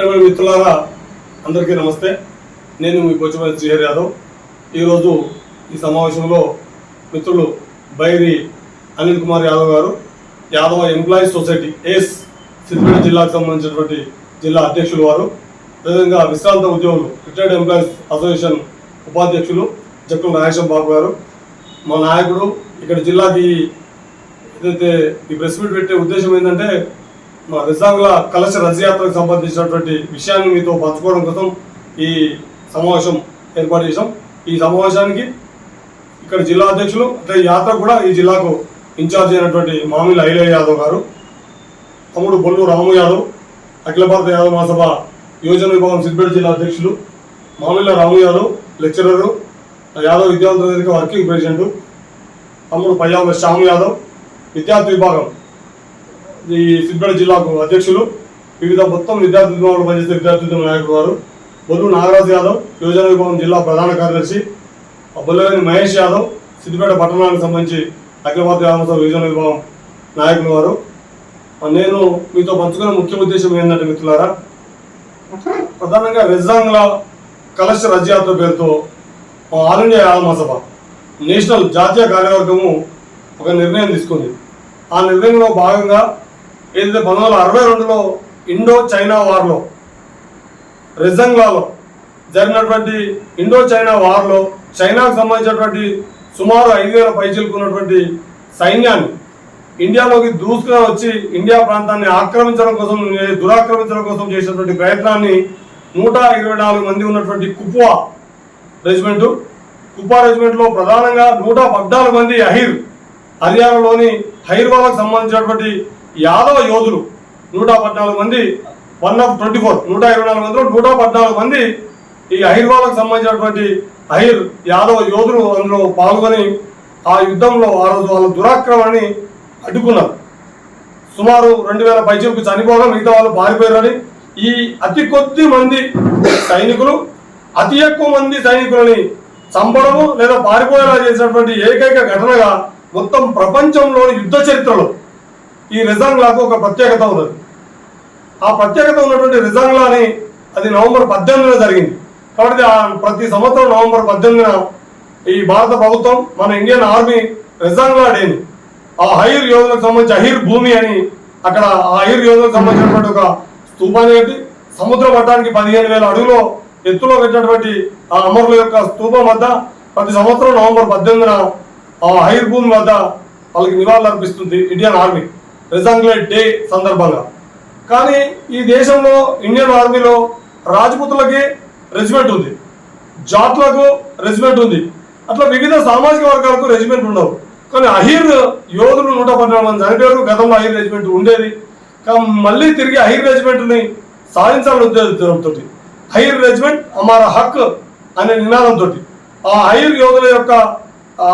ప్రేమ మిత్రులారా అందరికీ నమస్తే. నేను మీ కోచమైన శ్రీహరి యాదవ్. ఈరోజు ఈ సమావేశంలో మిత్రులు బైరి అనిల్ కుమార్ యాదవ్ గారు యాదవ ఎంప్లాయీస్ సొసైటీ ఏస్ సిద్దిపేట జిల్లాకు సంబంధించినటువంటి జిల్లా అధ్యక్షులు వారు అదేవిధంగా విశ్రాంత ఉద్యోగులు రిటైర్డ్ ఎంప్లాయీస్ అసోసియేషన్ ఉపాధ్యక్షులు జక్కుల నాగేశం బాబు గారు. మా నాయకుడు ఇక్కడ జిల్లాకి ఏదైతే ఈ ప్రెస్ మీట్ పెట్టే ఉద్దేశం ఏంటంటే మా రిజాంగ్ల కలశ రథయాత్రకు సంబంధించినటువంటి విషయాన్ని మీతో పంచుకోవడం కోసం ఈ సమావేశం ఏర్పాటు చేశాం. ఈ సమావేశానికి ఇక్కడ జిల్లా అధ్యక్షులు అంటే యాత్ర కూడా ఈ జిల్లాకు ఇన్ఛార్జ్ అయినటువంటి మామిళ్ళ ఐలయ్య యాదవ్ గారు తమ్ముడు బొల్లు రాము యాదవ్ అఖిల భారత యాదవ్ మహాసభ యోజన విభాగం సిద్దిపేట జిల్లా అధ్యక్షులు మామిళ్ళ రాము యాదవ్ లెక్చరరు యాదవ్ విద్యావంతుల వర్కింగ్ ప్రెసిడెంట్ తమ్ముడు పయ్యాల శ్యామ్ యాదవ్ విద్యార్థి విభాగం ఈ సిద్దిపేట జిల్లాకు అధ్యక్షులు వివిధ మొత్తం విద్యార్థి ఉద్యమంలో పనిచేసే విద్యార్థి ఉద్యమ నాయకుడు వారు బొల్లు నాగరాజు యాదవ్ యువజన విభాగం జిల్లా ప్రధాన కార్యదర్శి బొల్లవేని మహేష్ యాదవ్ సిద్దిపేట పట్టణానికి సంబంధించి అఖిల భారత యాదవ యోజన విభాగం నాయకులు వారు నేను మీతో పంచుకునే ముఖ్య ఉద్దేశం ఏంటంటే మిత్రులారా ప్రధానంగా రెజాంగ్ల కలశ రథయాత్ర పేరుతో ఆల్ ఇండియా యాదవ నేషనల్ జాతీయ కార్యవర్గము ఒక నిర్ణయం తీసుకుంది. ఆ నిర్ణయంలో భాగంగా ఏదైతే పంతొమ్మిది వందల అరవై రెండులో ఇండో చైనా వార్లో రెజంగ్లాలో జరిగినటువంటి ఇండో చైనా వార్లో చైనాకు సంబంధించినటువంటి సుమారు ఐదు వేల పైచిలుకున్నటువంటి సైన్యాన్ని ఇండియాలోకి దూసుకుని వచ్చి ఇండియా ప్రాంతాన్ని ఆక్రమించడం కోసం దురాక్రమించడం కోసం చేసినటువంటి ప్రయత్నాన్ని నూట ఇరవై నాలుగు మంది ఉన్నటువంటి కుప్వా రెజిమెంటు కుప్పా రెజిమెంట్లో ప్రధానంగా నూట పద్నాలుగు మంది అహీర్ హర్యానాలోని హైర్వాలకు సంబంధించినటువంటి యాదవ యోధులు నూట పద్నాలుగు మంది వన్ ఆఫ్ ట్వంటీ ఫోర్ నూట ఇరవై నాలుగు మందిలో నూట పద్నాలుగు మంది ఈ అహిర్వాలకు సంబంధించినటువంటి అహిర్ యాదవ యోధులు అందులో పాల్గొని ఆ యుద్ధంలో ఆ రోజు వాళ్ళ దురాక్రమణని అడ్డుకున్నారు. సుమారు రెండు వేల పైచలకు చనిపోగా మిగతా వాళ్ళు పారిపోయారని. ఈ అతి కొద్ది మంది సైనికులు అతి ఎక్కువ మంది సైనికులని చంపడము లేదా పారిపోయేలా చేసినటువంటి ఏకైక ఘటనగా మొత్తం ప్రపంచంలోని యుద్ధ చరిత్రలో ఈ రిజాంగ్లాకు ఒక ప్రత్యేకత ఉన్నది. ఆ ప్రత్యేకత ఉన్నటువంటి రిజాంగ్లాని అది నవంబర్ పద్దెనిమిదిన జరిగింది. కాబట్టి ఆ ప్రతి సంవత్సరం నవంబర్ పద్దెనిమిదిన ఈ భారత ప్రభుత్వం మన ఇండియన్ ఆర్మీ రిజాంగ్లా డేని ఆ హైర్ యోధులకు సంబంధించి అహిర్ భూమి అని అక్కడ ఆ హైర్ యోధులకు సంబంధించినటువంటి ఒక స్తూపాన్ని కట్టి సముద్ర మట్టానికి పదిహేను వేల అడుగులో ఎత్తులో పెట్టినటువంటి ఆ అమరుల యొక్క స్తూపం వద్ద ప్రతి సంవత్సరం నవంబర్ పద్దెనిమిదిన ఆ హైర్ భూమి వద్ద వాళ్ళకి నివాళులు అర్పిస్తుంది ఇండియన్ ఆర్మీ. రిజంగ్లెట్ డే సందర్భంగా. కానీ ఈ దేశంలో ఇండియన్ ఆర్మీలో రాజపుతులకి రెజిమెంట్ ఉంది. జాట్లకు రెజిమెంట్ ఉంది. అట్లా వివిధ సామాజిక వర్గాలకు రెజిమెంట్ ఉండవు. కానీ అహీర్ యోధులు నూట పన్నెండు మంది చనిపోయారు. గతంలో అహీర్ రెజిమెంట్ ఉండేది. మళ్ళీ తిరిగి అహీర్ రెజిమెంట్ని సాధించాలని ఉద్దేశంతో అహీర్ రెజిమెంట్ అమార హక్ అనే నినాదంతో ఆ అహీర్ యోధుల యొక్క ఆ,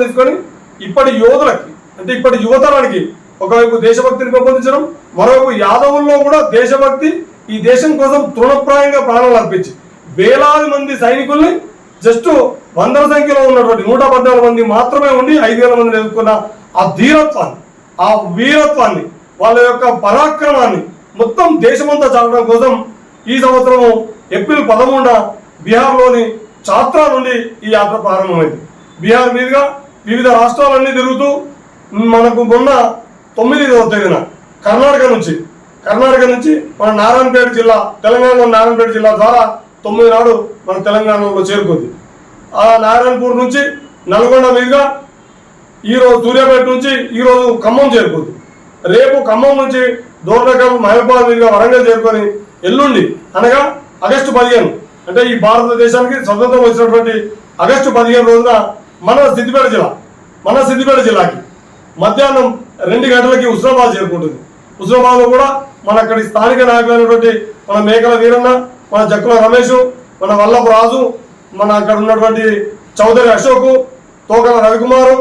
తీసుకొని ఇప్పటి యోధులకి అంటే ఇప్పటి యువతరానికి ఒకవైపు దేశభక్తిని పెంపొందించడం మరోవైపు యాదవుల్లో కూడా దేశభక్తి ఈ దేశం కోసం తృణప్రాయంగా ప్రాణాలు అర్పించి వేలాది మంది సైనికుల్ని జస్ట్ వందల సంఖ్యలో ఉన్నటువంటి నూట పద్నాలుగు మంది మాత్రమే ఉండి ఐదు వేల మందిని ఎదుర్కొన్న ఆ ధీరత్వాన్ని ఆ వీరత్వాన్ని వాళ్ళ యొక్క పరాక్రమాన్ని మొత్తం దేశమంతా చాలడం కోసం ఈ సంవత్సరము ఏప్రిల్ పదమూడున బీహార్లోని చాత్రా నుండి ఈ యాత్ర ప్రారంభమైంది. బీహార్ మీదుగా వివిధ రాష్ట్రాలన్నీ తిరుగుతూ మనకు మొన్న తొమ్మిదివ తేదీన కర్ణాటక నుంచి. కర్ణాటక నుంచి మన నారాయణపేట జిల్లా తెలంగాణలో నారాయణపేట జిల్లా ద్వారా తొమ్మిది నాడు మన తెలంగాణలో చేరుకుంది. ఆ నారాయణపూర్ నుంచి నల్గొండ మీదుగా ఈరోజు సూర్యాపేట నుంచి ఈరోజు ఖమ్మం చేరుకుంది. రేపు ఖమ్మం నుంచి దూరకం మహబూబాద్ మీదుగా వరంగల్ చేరుకొని ఎల్లుండి అనగా ఆగస్టు పదిహేను. అంటే ఈ భారతదేశానికి స్వతంత్రం వచ్చినటువంటి ఆగస్టు పదిహేను రోజున మన సిద్దిపేట జిల్లా మన సిద్దిపేట జిల్లాకి. మధ్యాహ్నం రెండు గంటలకి హుస్నాబాద్ చేరుకుంటుంది. హుస్నాబాద్లో కూడా మన అక్కడి స్థానిక నాయకులైనటువంటి మన మేకల వీరన్న మన జక్కుల రమేష్ మన వల్లభ రాజు మన అక్కడ ఉన్నటువంటి చౌదరి అశోక్ తోకల రవికుమారు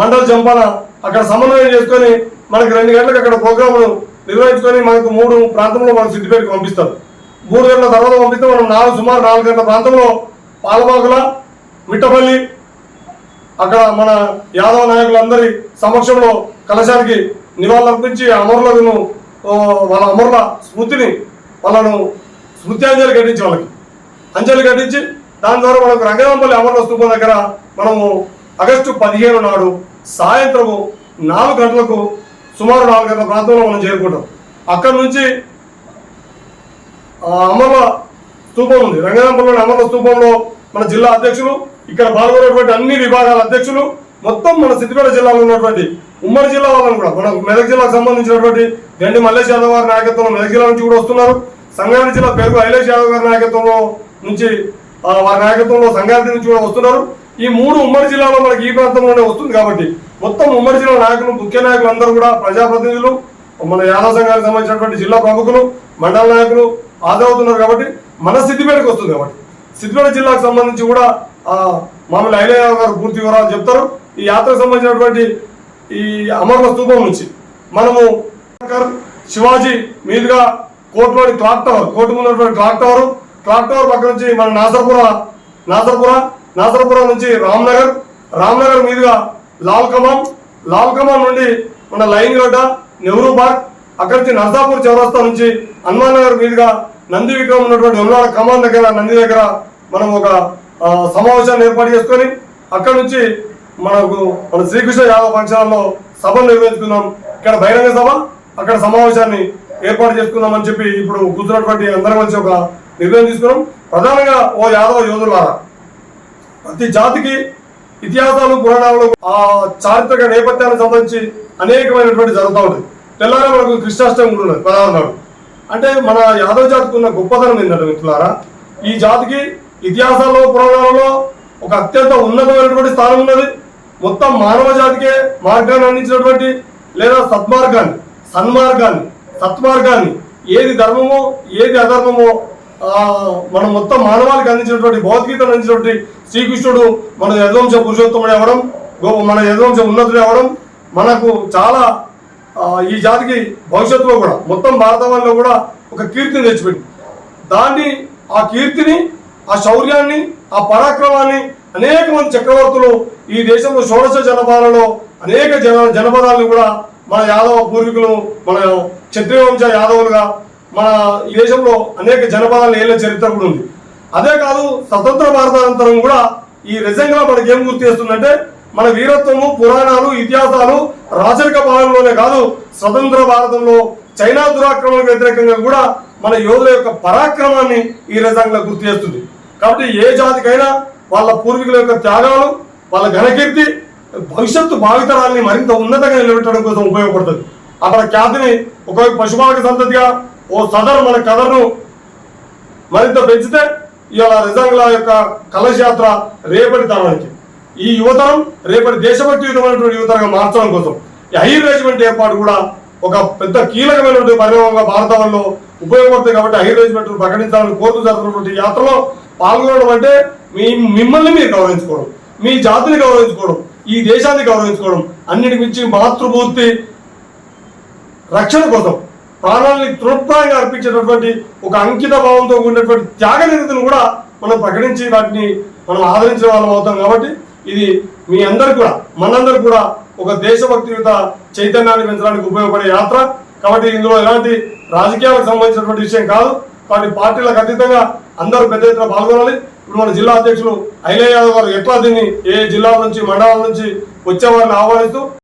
మండల్ జంపాల అక్కడ సమన్వయం చేసుకొని మనకి రెండు గంటలకు అక్కడ ప్రోగ్రాములు నిర్వహించుకొని మనకు మూడు ప్రాంతంలో మనం సిద్దిపేటకి పంపిస్తారు. మూడు గంటల తర్వాత పంపిస్తే మనం నాలుగు సుమారు నాలుగు గంటల ప్రాంతంలో పాలబాగుల మిట్టపల్లి అక్కడ మన యాదవ నాయకులందరి సమక్షంలో కలశానికి నివాళులర్పించి అమరులను వాళ్ళ అమరుల స్మృతిని వాళ్ళను స్మృత్యాంజలి ఘటించి వాళ్ళకి. అంజలి ఘటించి దాని ద్వారా మనకు రంగనాంపల్లి అమరుల స్థూపం దగ్గర మనము ఆగస్టు పదిహేను నాడు సాయంత్రము నాలుగు గంటలకు సుమారు నాలుగు గంటల ప్రాంతంలో మనం చేరుకుంటాం. అక్కడి నుంచి అమరుల స్థూపం ఉంది. రంగనాంపల్లిలోని అమరుల స్థూపంలో మన జిల్లా అధ్యక్షులు ఇక్కడ పాల్గొనేటువంటి అన్ని విభాగాల అధ్యక్షులు మొత్తం మన సిద్దిపేట జిల్లాలో ఉన్నటువంటి ఉమ్మడి జిల్లా వాళ్ళని కూడా మన మెదక్ జిల్లాకు సంబంధించినటువంటి గండి మల్లేష్ యాదవ్ గారి నాయకత్వంలో మెదక్ జిల్లా నుంచి కూడా వస్తున్నారు. సంగారెడ్డి జిల్లా పేరు ఐలేష్ యాదవ్ గారి నాయకత్వంలో నుంచి వారి నాయకత్వంలో సంగారెడ్డి నుంచి కూడా వస్తున్నారు. ఈ మూడు ఉమ్మడి జిల్లాలో మనకి ఈ ప్రాంతంలోనే వస్తుంది కాబట్టి మొత్తం ఉమ్మడి జిల్లా నాయకులు ముఖ్య నాయకులు అందరూ కూడా ప్రజాప్రతినిధులు మన యాదవ సంఘానికి సంబంధించినటువంటి జిల్లా ప్రముఖులు మండల నాయకులు హాజరవుతున్నారు కాబట్టి మన సిద్దిపేటకు వస్తుంది కాబట్టి. సిద్దిపేట జిల్లాకు సంబంధించి కూడా మామూలు ఐలయ్య గారు పూర్తి వివరాలు చెప్తారు. ఈ యాత్రకు సంబంధించినటువంటి ఈ అమర్ల స్థూపం నుంచి మనము శివాజీ మీదుగా కోర్టులోని క్లాక్ టవర్ కోర్టు ముందు ఉన్నటువంటి క్లాక్ టవర్. క్లాక్ టవర్ పక్క నుంచి మన నాసర్పుర నాసర్పుర నాసర్పుర నుంచి రామ్నగర్ రామ్నగర్ మీదుగా లాల్ కమాం లాల్ కమాం నుండి మన లైన్ గడ్డ నెహ్రూ పార్క్ అక్కడి నుంచి నర్సాపూర్ చౌరస్తా నుంచి హనుమాన్ నగర్ మీదుగా నంది విగ్రహం ఉన్నటువంటి ఉల్లాడ కమాన్ దగ్గర నంది దగ్గర మనం ఒక సమావేశాన్ని ఏర్పాటు చేసుకొని అక్కడ నుంచి మనకు మన శ్రీకృష్ణ యాదవ్ ఫంక్షన్లో సభను నిర్వహించుకున్నాం ఇక్కడ బహిరంగ సభ అక్కడ సమావేశాన్ని ఏర్పాటు చేసుకుందాం అని చెప్పి ఇప్పుడు కూర్చున్నటువంటి అందరం కలిసి ఒక నిర్ణయం తీసుకున్నాం. ప్రధానంగా ఓ యాదవ యోధులారా ప్రతి జాతికి ఇతిహాసాలు పురాణాలు ఆ చారిత్రక నేపథ్యానికి సంబంధించి అనేకమైనటువంటి జరుగుతూ ఉంటుంది తెల్లారి మనకు కృష్ణాష్టమి కూడా ఉన్నది ప్రధాన నాడు అంటే మన యాదవ జాతికి ఉన్న గొప్పతనం ఏంటంటే మిత్రులారా ఈ జాతికి ఇతిహాసాల్లో పురాణాలలో ఒక అత్యంత ఉన్నతమైనటువంటి స్థానం ఉన్నది. మొత్తం మానవ జాతికే మార్గాన్ని అందించినటువంటి లేదా సద్మార్గాన్ని సన్మార్గాన్ని సత్మార్గాన్ని ఏది ధర్మమో ఏది అధర్మమో మనం మొత్తం మానవాళికి అందించినటువంటి భగవద్గీతను అందించినటువంటి శ్రీకృష్ణుడు మన యదువంశ పురుషోత్తముడు అవ్వడం గో- మన యదువంశ ఉన్నతుడు అవ్వడం మనకు చాలా ఈ జాతికి భవిష్యత్తులో కూడా మొత్తం భారతవరంలో కూడా ఒక కీర్తిని తెచ్చిపెట్టి దాన్ని ఆ కీర్తిని ఆ శౌర్యాన్ని ఆ పరాక్రమాన్ని అనేక మంది చక్రవర్తులు ఈ దేశంలో షోడశ జనపదాలలో అనేక జన జనపదాలను కూడా మన యాదవ పూర్వీకులు మన క్షత్రియ వంశ యాదవులుగా మన ఈ దేశంలో అనేక జనపదాలను ఏళ్ళ చరిత్ర కూడా ఉంది. అదే కాదు స్వతంత్ర భారతానంతరం కూడా ఈ నిజంగా మనకి ఏం గుర్తు చేస్తుందంటే మన వీరత్వము పురాణాలు ఇతిహాసాలు రాజరిక పాలనలోనే కాదు స్వతంత్ర భారతంలో చైనా దురాక్రమణకు వ్యతిరేకంగా కూడా మన యోధుల యొక్క పరాక్రమాన్ని ఈ రజంగా గుర్తు చేస్తుంది. కాబట్టి ఏ జాతికైనా వాళ్ళ పూర్వీకుల యొక్క త్యాగాలు వాళ్ళ ఘనకీర్తి భవిష్యత్తు భావితరాల్ని మరింత ఉన్నతంగా నిలబెట్టడం కోసం ఉపయోగపడుతుంది. అక్కడ ఖ్యాతిని ఒకవైపు పశుపాలక సంతతిగా ఓ సదరు మన కథను మరింత పెంచితే ఇవాళ రిజంగ్ల యొక్క కలశయాత్ర రేపటి తరానికి. ఈ యువతరం రేపటి దేశభక్తియుతమైనటువంటి యువతరంగా మార్చడం కోసం ఈ హైర్ రెజిమెంట్ ఏర్పాటు కూడా ఒక పెద్ద కీలకమైనటువంటి పరిణామంగా భారతంలో ఉపయోగపడుతుంది కాబట్టి హైర్ రెజిమెంట్ ప్రకటించాలని కోరుతూ జరుగుతున్నటువంటి యాత్రలో పాల్గొనడం అంటే మీ మిమ్మల్ని మీరు గౌరవించుకోవడం మీ జాతిని గౌరవించుకోవడం ఈ దేశాన్ని గౌరవించుకోవడం అన్నిటి మించి మాతృమూర్తి రక్షణ కోసం ప్రాణాలని తృప్తాయంగా అర్పించేటటువంటి ఒక అంకిత భావంతో కూడినటువంటి త్యాగ నిరతిని కూడా మనం ప్రకటించి వాటిని మనం ఆదరించిన వాళ్ళం అవుతాం కాబట్టి ఇది మీ అందరు కూడా మనందరు కూడా ఒక దేశభక్తి దేశభక్తియుత చైతన్యాన్ని పెంచడానికి ఉపయోగపడే యాత్ర. కాబట్టి ఇందులో ఎలాంటి రాజకీయాలకు సంబంధించినటువంటి విషయం కాదు. కాబట్టి పార్టీలకు అతీతంగా అందరూ పెద్ద ఎత్తున పాల్గొనాలి. ఇప్పుడు మన జిల్లా అధ్యక్షులు ఐలయ్య యాదవ్ గారు ఎట్లా దీన్ని ఏ జిల్లాల నుంచి మండలాల నుంచి వచ్చేవారిని ఆహ్వానిస్తూ